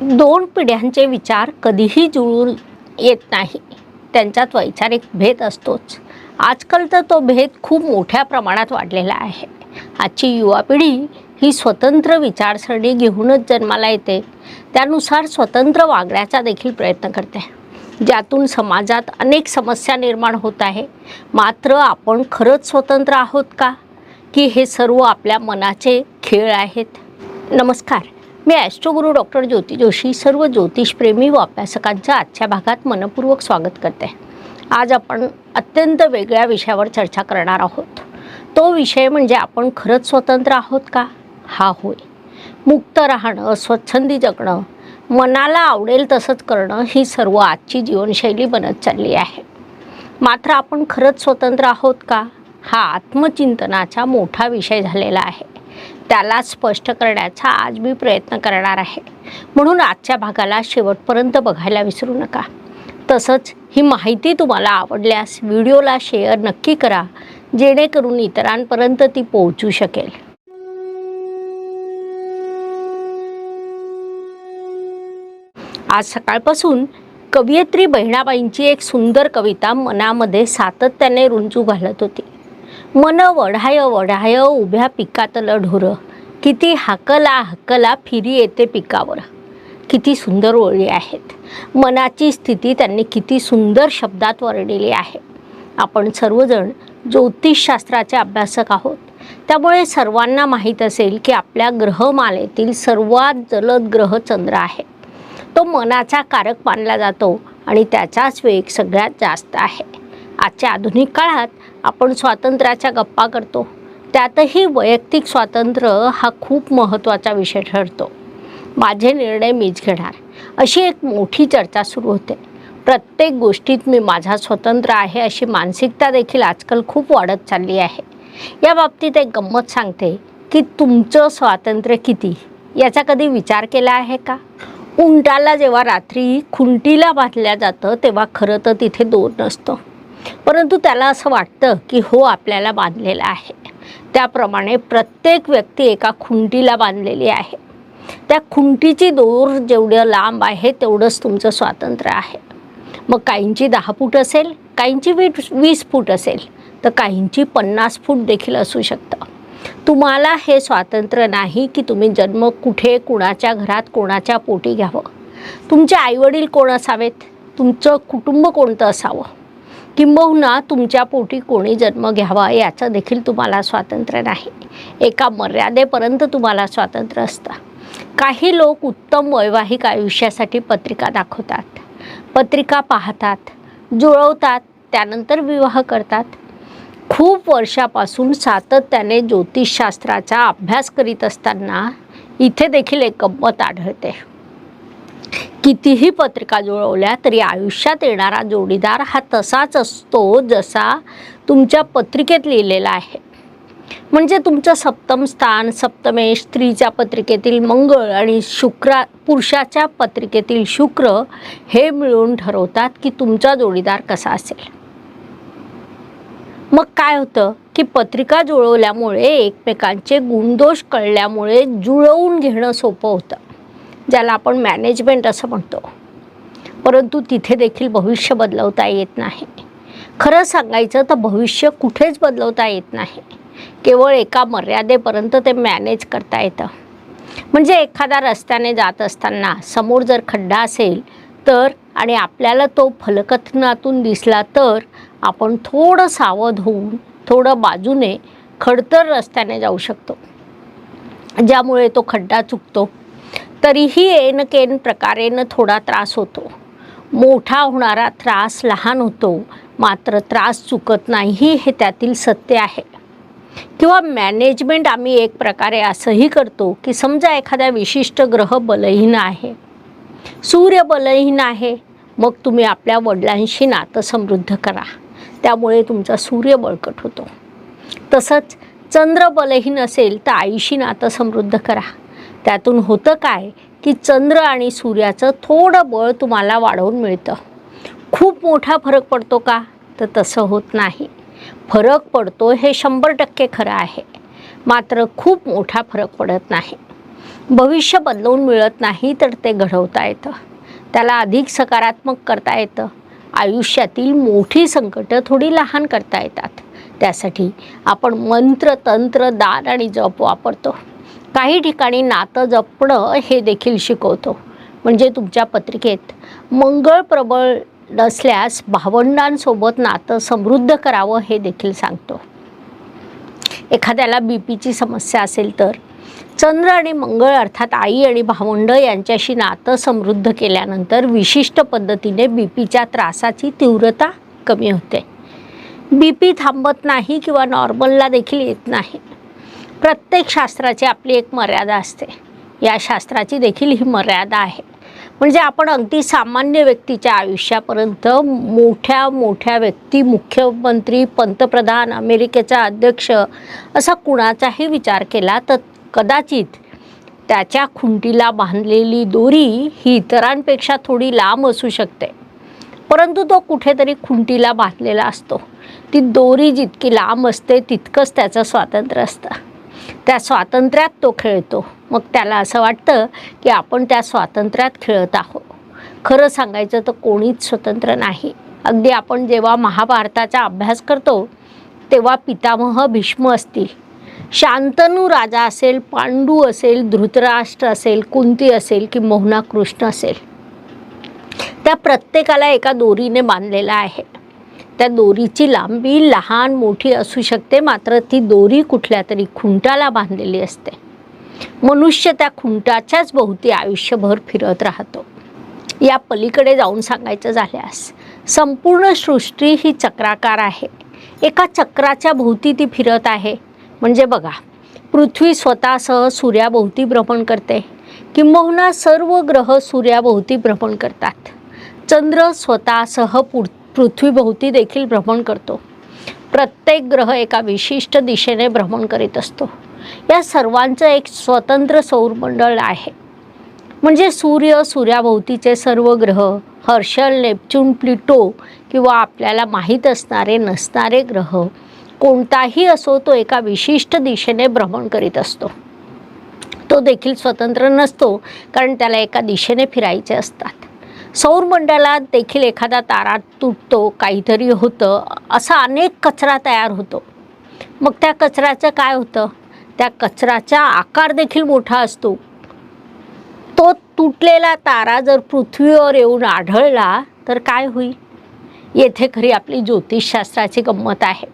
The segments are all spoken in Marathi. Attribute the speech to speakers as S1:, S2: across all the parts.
S1: दोन पिढ्यांचे विचार कधीही जुळून येत नाही. त्यांच्यात वैचारिक भेद असतोच. आजकाल तर तो भेद खूप मोठ्या प्रमाणात वाढलेला आहे. आजची युवा पिढी ही स्वतंत्र विचारसरणी घेऊनच जन्माला येते. त्यानुसार स्वतंत्र वागण्याचा देखील प्रयत्न करते. ज्यातून समाजात अनेक समस्या निर्माण होत आहे. मात्र आपण खरंच स्वतंत्र आहोत का? की हे सर्व आपल्या मनाचे खेळ आहेत? नमस्कार. मी ॲस्ट्रोगुरू डॉक्टर ज्योती जोशी सर्व ज्योतिषप्रेमी व अभ्यासकांचं आजच्या भागात मनपूर्वक स्वागत करते. आज आपण अत्यंत वेगळ्या विषयावर चर्चा करणार आहोत. तो विषय म्हणजे आपण खरंच स्वतंत्र आहोत का? हा होय. मुक्त राहणं स्वच्छंदी जगणं मनाला आवडेल तसंच करणं ही सर्व आजची जीवनशैली बनत चालली आहे. मात्र आपण खरंच स्वतंत्र आहोत का? हा आत्मचिंतनाचा मोठा विषय झालेला आहे. त्याला स्पष्ट करण्याचा आज मी प्रयत्न करणार आहे. म्हणून आजच्या भागाला शेवटपर्यंत बघायला विसरू नका. तसंच ही माहिती तुम्हाला आवडल्यास व्हिडिओला शेअर नक्की करा जेणेकरून इतरांपर्यंत ती पोहोचू शकेल. आज सकाळपासून कवयित्री बहिणाबाईंची एक सुंदर कविता मनामध्ये सातत्याने रुंजू घालत होती. मन वढाय वढाय उभ्या पिकातलं ढोरं. किती हाकला हाकला फिरी येते पिकावर. किती सुंदर ओळी आहेत. मनाची स्थिती त्यांनी किती सुंदर शब्दात वर्णिली आहे. आपण सर्वजण ज्योतिषशास्त्राचे अभ्यासक आहोत. त्यामुळे सर्वांना माहीत असेल की आपल्या ग्रहमालेतील सर्वात जलद ग्रह चंद्र आहे. तो मनाचा कारक मानला जातो आणि त्याचाच वेग सगळ्यात जास्त आहे. आजच्या आधुनिक काळात आपण स्वातंत्र्याच्या गप्पा करतो. त्यातही वैयक्तिक स्वातंत्र्य हा खूप महत्त्वाचा विषय ठरतो. माझे निर्णय मीच घेणार. अशी एक मोठी चर्चा सुरू होते. प्रत्येक गोष्टीत मी माझा स्वतंत्र आहे अशी मानसिकता देखील आजकाल खूप वाढत चालली आहे. या बाबतीत एक गंमत सांगते की तुमचं स्वातंत्र्य किती? याचा कधी विचार केला आहे का? उंटाला जेव्हा रात्री खुंटीला बांधल्या जातं तेव्हा खरं तर तिथे दोर नसतं. परंतु त्याला असं वाटतं की हो आपल्याला बांधलेलं आहे. त्याप्रमाणे प्रत्येक व्यक्ती एका खुंटीला बांधलेली आहे. त्या खुंटीची दोर जेवढं लांब आहे तेवढंच तुमचं स्वातंत्र्य आहे. मग काहींची दहा फूट असेल काहींची वी वीस फूट असेल तर काहींची पन्नास फूट देखील असू शकतं. तुम्हाला हे स्वातंत्र्य नाही की तुम्ही जन्म कुठे कुणाच्या घरात कोणाच्या पोटी घ्यावं. तुमचे आईवडील कोण असावेत? तुमचं कुटुंब कोणतं असावं? किंबहुना तुमच्या पोटी कोणी जन्म घ्यावा याचं देखील तुम्हाला स्वातंत्र्य नाही. एका मर्यादेपर्यंत तुम्हाला स्वातंत्र्य असतं. काही लोक उत्तम वैवाहिक आयुष्यासाठी पत्रिका दाखवतात. पत्रिका पाहतात जुळवतात त्यानंतर विवाह करतात. खूप वर्षापासून सातत्याने ज्योतिषशास्त्राचा अभ्यास करीत असताना इथे देखील एक गंमत आढळते. कितीही पत्रिका जुळवल्या तरी आयुष्यात येणारा जोडीदार हा तसाच असतो जसा तुमच्या पत्रिकेत लिहिलेला आहे. म्हणजे तुमचं सप्तम स्थान सप्तमेश स्त्रीच्या पत्रिकेतील मंगळ आणि शुक्रा पुरुषाच्या पत्रिकेतील शुक्र हे मिळून ठरवतात की तुमचा जोडीदार कसा असेल. मग काय होतं की पत्रिका जुळवल्यामुळे एकमेकांचे गुणदोष कळल्यामुळे जुळवून घेणं सोपं होतं. ज्याला आपण मॅनेजमेंट असं म्हणतो. परंतु तिथे देखील भविष्य बदलवता येत नाही. खरं सांगायचं तर भविष्य कुठेच बदलवता येत नाही. केवळ एका मर्यादेपर्यंत ते मॅनेज करता येतं. म्हणजे एखाद्या रस्त्याने जात असताना समोर जर खड्डा असेल तर आणि आपल्याला तो फलकथनातून दिसला तर आपण थोडं सावध होऊन थोडं बाजूने खडतर रस्त्याने जाऊ शकतो. ज्यामुळे तो खड्डा चुकतो. तरीही एन केन प्रकारेनं थोडा त्रास होतो. मोठा होणारा त्रास लहान होतो. मात्र त्रास चुकत नाही हे त्यातील सत्य आहे. किंवा मॅनेजमेंट आम्ही एक प्रकारे असंही करतो की समजा एखाद्या विशिष्ट ग्रह बलहीन आहे. सूर्य बलहीन आहे. मग तुम्ही आपल्या वडिलांशी नातं समृद्ध करा. त्यामुळे तुमचा सूर्य बळकट होतो. तसंच चंद्र बलहीन असेल तर आईशी नातं समृद्ध करा. त्यातून होतं काय की चंद्र आणि सूर्याचं थोडं बळ तुम्हाला वाढवून मिळतं. खूप मोठा फरक पडतो का? तर तसं होत नाही. फरक पडतो हे शंभर टक्के खरं आहे. मात्र खूप मोठा फरक पडत नाही. भविष्य बदलवून मिळत नाही तर ते घडवता येतं. त्याला अधिक सकारात्मक करता येतं. आयुष्यातील मोठी संकटं थोडी लहान करता येतात. त्यासाठी आपण मंत्र तंत्र दान आणि जप वापरतो. काही ठिकाणी नातं जपणं हे देखील शिकवतो. म्हणजे तुमच्या पत्रिकेत मंगळ प्रबळ नसल्यास भावंडांसोबत नातं समृद्ध करावं हे देखील सांगतो. एखाद्याला बी पीची समस्या असेल तर चंद्र आणि मंगळ अर्थात आई आणि भावंड यांच्याशी नातं समृद्ध केल्यानंतर विशिष्ट पद्धतीने बी पीच्या त्रासाची तीव्रता कमी होते. बी पी थांबत नाही किंवा नॉर्मलला देखील येत नाही. प्रत्येक शास्त्राची आपली एक मर्यादा असते. या शास्त्राची देखील ही मर्यादा आहे. म्हणजे आपण अगदी सामान्य व्यक्तीच्या आयुष्यापर्यंत मोठ्या मोठ्या व्यक्ती मुख्यमंत्री पंतप्रधान अमेरिकेचा अध्यक्ष असा कुणाचाही विचार केला तर कदाचित त्याच्या खुंटीला बांधलेली दोरी ही इतरांपेक्षा थोडी लांब असू शकते. परंतु तो कुठेतरी खुंटीला बांधलेला असतो. ती दोरी जितकी लांब असते तितकंच त्याचं स्वातंत्र्य असतं. त्या स्वातंत्र्यात तो खेळतो. मग त्याला असं वाटतं की आपण त्या स्वातंत्र्यात खेळत आहोत. खरं सांगायचं तर कोणीच स्वतंत्र नाही. अगदी आपण जेव्हा महाभारताचा अभ्यास करतो तेव्हा पितामह भीष्म असतील. शांतनू राजा असेल पांडू असेल धृतराष्ट्र असेल कुंती असेल की मोहना कृष्ण असेल. त्या प्रत्येकाला एका दोरीने बांधलेला आहे. त्या दोरीची लांबी लहान मोठी असू शकते मात्र ती दोरी कुठल्या तरी खुंटाला बांधलेली असते. मनुष्य त्या खुंटाच्याच भोवती आयुष्यभर फिरत राहतो. या पलीकडे जाऊन सांगायचं झाल्यास संपूर्ण सृष्टी ही चक्राकार आहे. एका चक्राच्या भोवती ती फिरत आहे. म्हणजे बघा पृथ्वी स्वतःसह सूर्याभोवती भ्रमण करते. किंबहुना सर्व ग्रह सूर्याभोवती भ्रमण करतात. चंद्र स्वतःसह पुढ पृथ्वीभोवती देखील भ्रमण करतो. प्रत्येक ग्रह एका विशिष्ट दिशेने भ्रमण करीत असतो. या सर्वांचं एक स्वतंत्र सौरमंडळ आहे. म्हणजे सूर्य सूर्याभोवतीचे सर्व ग्रह हर्षल नेपच्यून प्लिटो किंवा आपल्याला माहीत असणारे नसणारे ग्रह कोणताही असो तो एका विशिष्ट दिशेने भ्रमण करीत असतो. तो देखील स्वतंत्र नसतो कारण त्याला एका दिशेने फिरायचे असतात. सौरमंडळात देखील एखादा तारा तुटतो काहीतरी होतं असा अनेक कचरा तयार होतो. मग त्या कचऱ्याचं काय होतं? त्या कचऱ्याचा आकार देखील मोठा असतो. तो तुटलेला तारा जर पृथ्वीवर येऊन आढळला तर काय होईल? येथे खरी आपली ज्योतिषशास्त्राची गंमत आहे.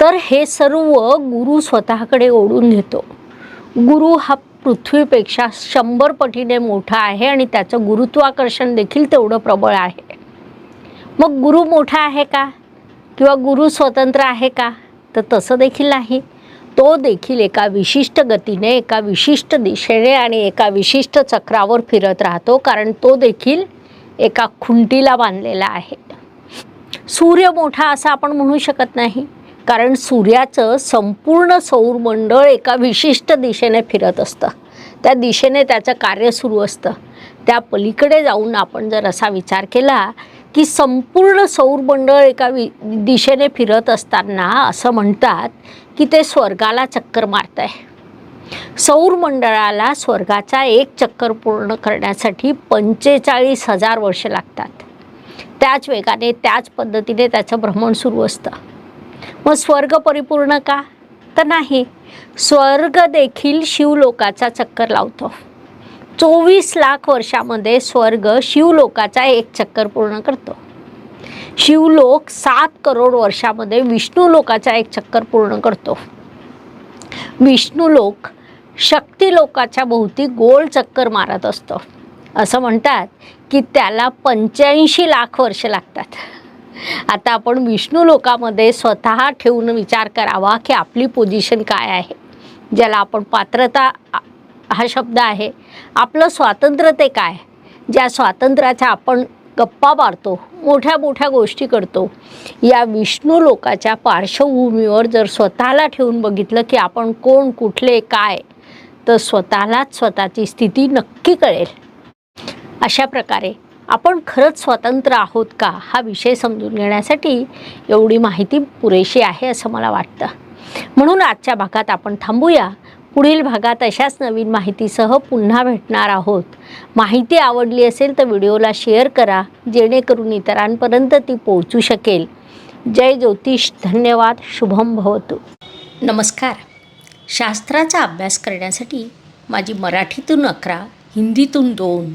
S1: तर हे सर्व गुरु स्वतःकडे ओढून घेतो. गुरु हा पृथ्वीपेक्षा शंभर पटीने मोठा आहे आणि त्याचं गुरुत्वाकर्षण देखील तेवढं प्रबळ आहे. मग गुरु मोठा आहे का? किंवा गुरु स्वतंत्र आहे का? तर तसं देखील नाही. तो देखील एका विशिष्ट गतीने एका विशिष्ट दिशेने आणि एका विशिष्ट चक्रावर फिरत राहतो कारण तो देखील एका खुंटीला बांधलेला आहे. सूर्य मोठा असं आपण म्हणू शकत नाही. कारण सूर्याचं संपूर्ण सौरमंडळ एका विशिष्ट दिशेने फिरत असतं. त्या दिशेने त्याचं कार्य सुरू असतं. त्या पलीकडे जाऊन आपण जर असा विचार केला की संपूर्ण सौरमंडळ एका वि दिशेने फिरत असताना असं म्हणतात की ते स्वर्गाला चक्कर मारत आहे सौरमंडळाला स्वर्गाचा एक चक्कर पूर्ण करण्यासाठी पंचेचाळीस हजार वर्ष लागतात. त्याच वेगाने त्याच पद्धतीने त्याचं भ्रमण सुरू असतं. मग स्वर्ग परिपूर्ण का? तर नाही. स्वर्ग देखील शिवलोकाचा चक्कर लावतो. चोवीस लाख वर्षामध्ये स्वर्ग शिवलोकाचा एक चक्कर पूर्ण करतो. शिवलोक सात करोड वर्षामध्ये विष्णू लोकाचा एक चक्कर पूर्ण करतो. विष्णू लोक शक्ती लोकाच्या भोवती गोल चक्कर मारत असतो. असं म्हणतात की त्याला पंच्याऐंशी लाख वर्ष लागतात. आता आपण विष्णू लोकामध्ये स्वतः ठेवून विचार करावा की आपली पोझिशन काय आहे. ज्याला आपण पात्रता हा शब्द आहे आपलं स्वातंत्र्य ते काय? ज्या स्वातंत्र्याचा आपण गप्पा मारतो मोठ्या मोठ्या गोष्टी करतो या विष्णू लोकाच्या पार्श्वभूमीवर जर स्वतःला ठेवून बघितलं की आपण कोण कुठले काय तर स्वतःलाच स्वतःची स्थिती नक्की कळेल. अशा प्रकारे आपण खरंच स्वतंत्र आहोत का? हा विषय समजून घेण्यासाठी एवढी माहिती पुरेशी आहे असं मला वाटतं. म्हणून आजच्या भागात आपण थांबूया. पुढील भागात अशाच नवीन माहितीसह पुन्हा भेटणार आहोत. माहिती आवडली असेल तर व्हिडिओला शेअर करा जेणेकरून इतरांपर्यंत ती पोहोचू शकेल. जय ज्योतिष धन्यवाद शुभम भवतु. नमस्कार. शास्त्राचा अभ्यास करण्यासाठी माझी मराठीतून अकरा हिंदीतून दोन